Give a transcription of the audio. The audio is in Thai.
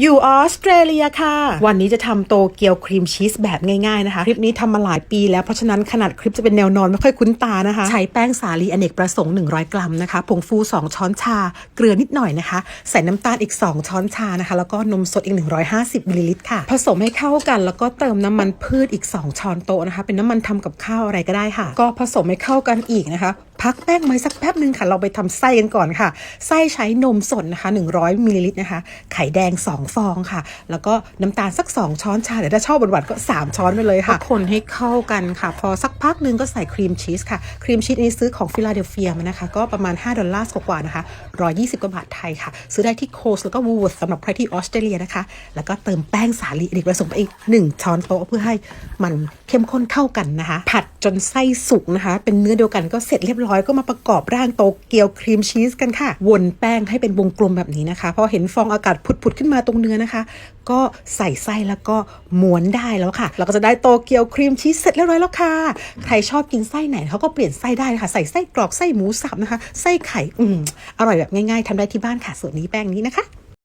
อยู่ออสเตรเลียค่ะ วันนี้จะทำโตเกียวครีมชีสแบบง่ายๆนะคะ คลิปนี้ทำมาหลายปีแล้วเพราะฉะนั้นขนาดคลิปจะเป็นแนวนอนไม่ค่อยคุ้นตานะคะ ใช้แป้งสาลีอเนกประสงค์ 100 กรัมนะคะ ผงฟู 2 ช้อนชา เกลือนิดหน่อยนะคะ ใส่น้ำตาลอีก 2 ช้อนชานะคะ แล้วก็นมสดอีก 150มิลลิลิตรค่ะ ผสมให้เข้ากันแล้วก็เติมน้ำมันพืชอีก 2 ช้อนโต๊ะนะคะ เป็นน้ำมันทำกับข้าวอะไรก็ได้ค่ะ ก็ผสมให้เข้ากันอีกนะคะ พักแป้งไว้สักแป๊บหนึ่งค่ะ เราไปทำไส้กันก่อนค่ะ ไส้ใช้นมสดนะคะ 100มิลลิลิตรนะคะ ไข่แดง 2 ฟองค่ะ แล้วก็น้ำตาลสัก 2 ช้อนชาเดี๋ยวถ้าชอบหวานๆก็ 3 ช้อนไปเลยค่ะ คนให้เข้ากันค่ะ พอสักพักหนึ่งก็ใส่ครีมชีสค่ะ ครีมชีสนี้ซื้อของฟิลาเดลเฟียมานะคะ ก็ประมาณ 5 ดอลลาร์กว่าๆนะคะ 120 กว่าบาทไทยค่ะ ซื้อได้ที่โคสแล้วก็วูดสำหรับใครที่ออสเตรเลียนะคะ แล้วก็เติมแป้งสาลีอเนกประสงค์ไปอีก 1 ช้อนโต๊ะเพื่อให้มันเข้มข้นเข้ากันนะคะ ผัดจนไส้สุกนะคะ เป็นเนื้อเดียวกันก็เสร็จเรียบร้อยก็มาประกอบร่างโตเกียวครีมชีสกันค่ะ วนแป้งให้เป็นวงกลมแบบนี้นะคะ พอเห็นฟองอากาศผุดๆขึ้นมาตรงเนื้อนะคะ ก็ใส่ไส้แล้วก็ม้วนได้แล้วค่ะ เราก็จะได้โตเกียวครีมชีสเสร็จเรียบร้อยแล้วค่ะ ใครชอบกินไส้ไหนเขาก็เปลี่ยนไส้ได้ค่ะ ใส่ไส้กรอกไส้หมูสับนะคะ ไส้ไข่ อืมอร่อยแบบง่ายๆทำได้ที่บ้านค่ะส่วนนี้แป้งนี้นะคะ